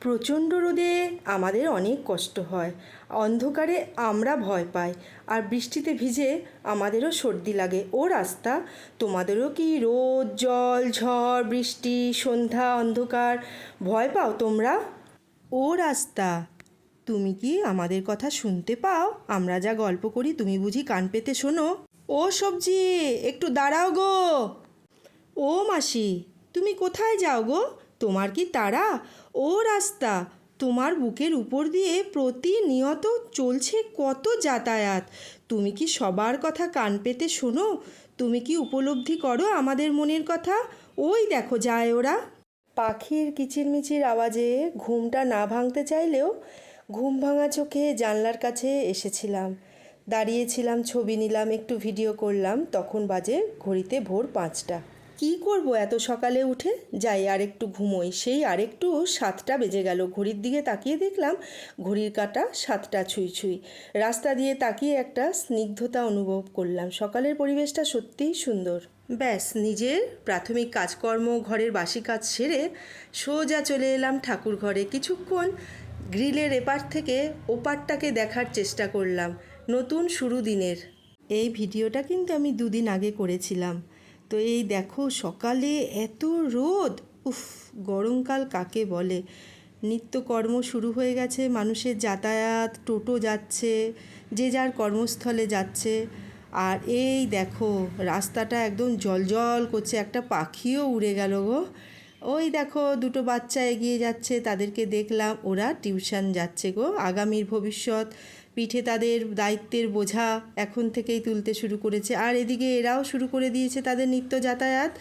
প্রচণ্ড রোদে আমাদের অনেক কষ্ট হয়। অন্ধকারে আমরা ভয় পাই আর বৃষ্টিতে ভিজে আমাদেরও সর্দি লাগে। ও রাস্তা, তোমাদেরও কি রোদ, জল, ঝড়, বৃষ্টি, সন্ধ্যা, অন্ধকার ভয় পাও তোমরা? ও রাস্তা, তুমি কি আমাদের কথা শুনতে পাও? আমরা যা গল্প করি তুমি বুঝি কান পেতে শোনো? ও সবজি, একটু দাঁড়াও গো। ও মাসি, তুমি কোথায় যাও গো? তোমার কি তারা ও রাস্তা, তোমার বুকের উপর দিয়ে প্রতিনিয়ত চলছে কত যাতায়াত। তুমি কি সবার কথা কান পেতে শোনো? তুমি কি উপলব্ধি করো আমাদের মনের কথা? ওই দেখো যায় ওরা। পাখির কিচিরমিচির আওয়াজে ঘুমটা না ভাঙতে চাইলেও ঘুম ভাঙা চোখে জানলার কাছে এসেছিলাম। দাঁড়িয়েছিলাম, ছবি নিলাম, একটু ভিডিও করলাম, তখন বাজে ঘড়িতে ভোর পাঁচটা। কি করব এত সকালে উঠে? যাই আর একটু ঘুমোই। সেই আরেকটু সাতটা বেজে গেল। ঘড়ির দিকে তাকিয়ে দেখলাম ঘড়ির কাঁটা সাতটা ছুঁই ছুঁই। রাস্তা দিয়ে তাকিয়ে একটা স্নিগ্ধতা অনুভব করলাম। সকালের পরিবেশটা সত্যিই সুন্দর। ব্যাস, নিজের প্রাথমিক কাজকর্ম, ঘরের বাসি কাজ সেরে সোজা চলে এলাম ঠাকুর ঘরে। কিছুক্ষণ গ্রিলের এপার থেকে ওপারটাকে দেখার চেষ্টা করলাম। নতুন শুরু দিনের। এই ভিডিওটা কিন্তু আমি দুদিন আগে করেছিলাম। তো এই দেখো সকালে এত রোদ, উফ, গরমকাল কাকে বলে? নিত্যকর্ম শুরু হয়ে গেছে, মানুষের যাতায়াত, টোটো যাচ্ছে, যে যার কর্মস্থলে যাচ্ছে। আর এই দেখো রাস্তাটা একদম জলজল করছে, একটা পাখিও উড়ে গেল গো। ওই দেখো দুটো বাচ্চা এগিয়ে যাচ্ছে, তাদেরকে দেখলাম ওরা টিউশন যাচ্ছে গো, আগামীর ভবিষ্যৎ। পিঠে তাদের দায়িত্বের বোঝা এখন থেকেই তুলতে শুরু করেছে। আর এদিকে এরাও শুরু করে দিয়েছে তাদের নিত্য যাতায়াত।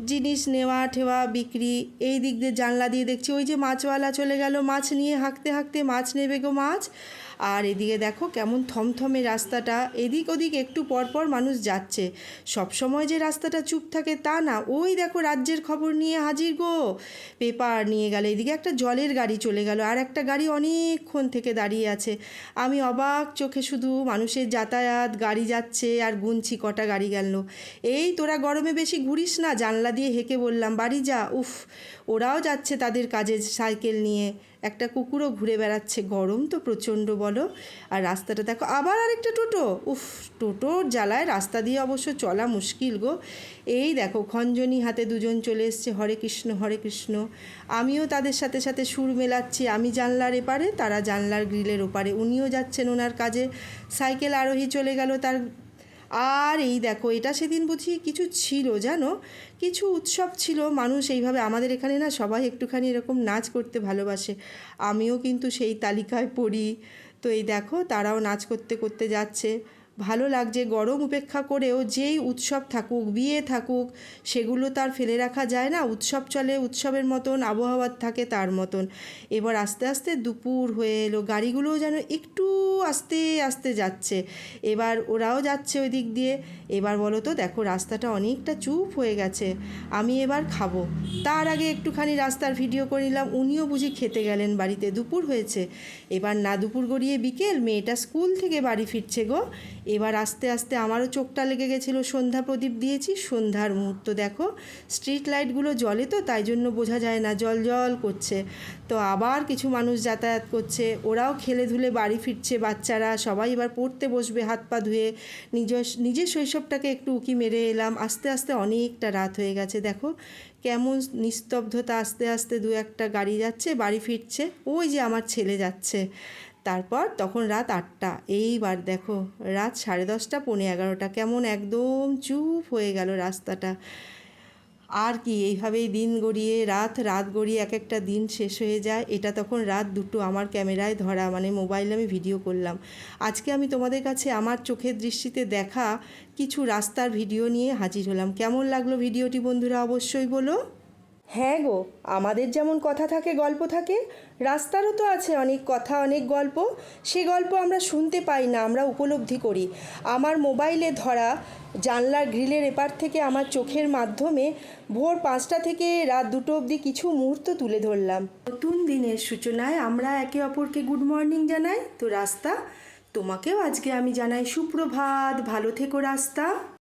জিনিস নেওয়া, ঠেওয়া, বিক্রি, এই দিক দিয়ে জানলা দিয়ে দেখছি ওই যে মাছওয়ালা চলে গেল, মাছ নিয়ে হাঁকতে হাঁকতে মাছ নেবে গো মাছ। আর এদিকে দেখো কেমন থমথমে রাস্তাটা, এদিক ওদিক একটু পরপর মানুষ যাচ্ছে। সব সময় যে রাস্তাটা চুপ থাকে তা না, ওই দেখো রাজ্যের খবর নিয়ে হাজির গো। পেপার নিয়ে গেল, এদিকে একটা জলের গাড়ি চলে গেল, আর একটা গাড়ি অনেকক্ষণ থেকে দাঁড়িয়ে আছে। আমি অবাক চোখে শুধু মানুষের যাতায়াত, গাড়ি যাচ্ছে, আর গুনছি কটা গাড়ি গেল। এই তোরা গরমে বেশি ঘুরিস না, জানলা দিয়ে হেঁকে বললাম, বাড়ি যা। উফ, ওরাও যাচ্ছে তাদের কাজে সাইকেল নিয়ে। একটা কুকুরও ঘুরে বেড়াচ্ছে। গরম তো প্রচণ্ড, বলো। আর রাস্তাটা দেখো, আবার আরেকটা টোটো। উফ, টোটোর জ্বালায় রাস্তা দিয়ে অবশ্য চলা মুশকিল গো। এই দেখো, খঞ্জনি হাতে দুজন চলে এসছে, হরে কৃষ্ণ হরে কৃষ্ণ। আমিও তাদের সাথে সাথে সুর মেলাচ্ছি। আমি জানলার এপারে, তারা জানলার গ্রিলের ওপারে। উনিও যাচ্ছেন ওনার কাজে। সাইকেল আরোহী চলে গেল তার আর এই দেখো, এটা সেদিন বুঝি কিছু ছিল, জানো? কিছু উৎসব ছিল, মানুষ এইভাবে, আমাদের এখানে না সবাই একটুখানি এরকম নাচ করতে ভালোবাসে। আমিও কিন্তু সেই তালিকায় পড়ি। তো এই দেখো, তারাও নাচ করতে করতে যাচ্ছে। ভালো লাগছে, গরম উপেক্ষা করেও যেই উৎসব থাকুক, বিয়ে থাকুক, সেগুলো তার ফেলে রাখা যায় না। উৎসব চলে, উৎসবের মতন আবহাওয়ার থাকে তার মতন। এবার আস্তে আস্তে দুপুর হয়ে এলো, গাড়িগুলোও যেন একটু আস্তে আস্তে যাচ্ছে। এবার ওরাও যাচ্ছে ওই দিক দিয়ে। এবার বলো তো, দেখো রাস্তাটা অনেকটা চুপ হয়ে গেছে। আমি এবার খাব। তার আগে একটুখানি রাস্তার ভিডিও করে নিলাম। উনিও বুঝি খেতে গেলেন, বাড়িতে দুপুর হয়েছে। এবার না দুপুর গড়িয়ে বিকেল, মেয়েটা স্কুল থেকে বাড়ি ফিরছে গো। এবার আস্তে আস্তে আমারও চোখটা লেগে গেছিল সন্ধ্যা প্রদীপ দিয়েছি, সন্ধ্যার মুহূর্ত দেখো। স্ট্রিট লাইটগুলো জলে তো, তাই জন্য বোঝা যায় না, জল জল করছে। তো আবার কিছু মানুষ যাতায়াত করছে, ওরাও খেলে ধুলে বাড়ি ফিরছে বাচ্চারা, সবাই এবার পড়তে বসবে হাত পা ধুয়ে। নিজ নিজের শৈশবটাকে একটু উকি মেরে এলাম, আস্তে আস্তে অনেকটা রাত হয়ে গেছে, দেখো। কেমন নিস্তব্ধতা, আস্তে আস্তে দু একটা গাড়ি যাচ্ছে, বাড়ি ফিরছে, ওই যে আমার ছেলে যাচ্ছে। তারপর তখন রাত আটটা। এইবার দেখো, রাত সাড়ে দশটা, পৌনে এগারোটা, কেমন একদম চুপ হয়ে গেল রাস্তাটা। আর কি, এইভাবেই দিন গড়িয়ে, রাত রাত গড়িয়ে এক একটা দিন শেষ হয়ে যায়। এটা তখন রাত দুটো আমার ক্যামেরায় ধরা মানে মোবাইলে আমি ভিডিও করলাম। আজকে আমি তোমাদের কাছে আমার চোখের দৃষ্টিতে দেখা কিছু রাস্তার ভিডিও নিয়ে হাজির হলাম। কেমন লাগল ভিডিওটি বন্ধুরা, অবশ্যই বলো। হ্যাঁ গো, আমাদের যেমন কথা থাকে, গল্প থাকে, রাস্তারও তো আছে অনেক কথা, অনেক গল্প। সে গল্প আমরা শুনতে পাই না, আমরা উপলব্ধি করি। আমার মোবাইলে ধরা জানলার গ্রিলের এপার থেকে আমার চোখের মাধ্যমে ভোর পাঁচটা থেকে রাত দুটো অবধি কিছু মুহূর্ত তুলে ধরলাম। নতুন দিনের সূচনায় আমরা একে অপরকে গুড মর্নিং জানাই। তো রাস্তা, তোমাকেও আজকে আমি জানাই সুপ্রভাত, ভালো থেকো রাস্তা।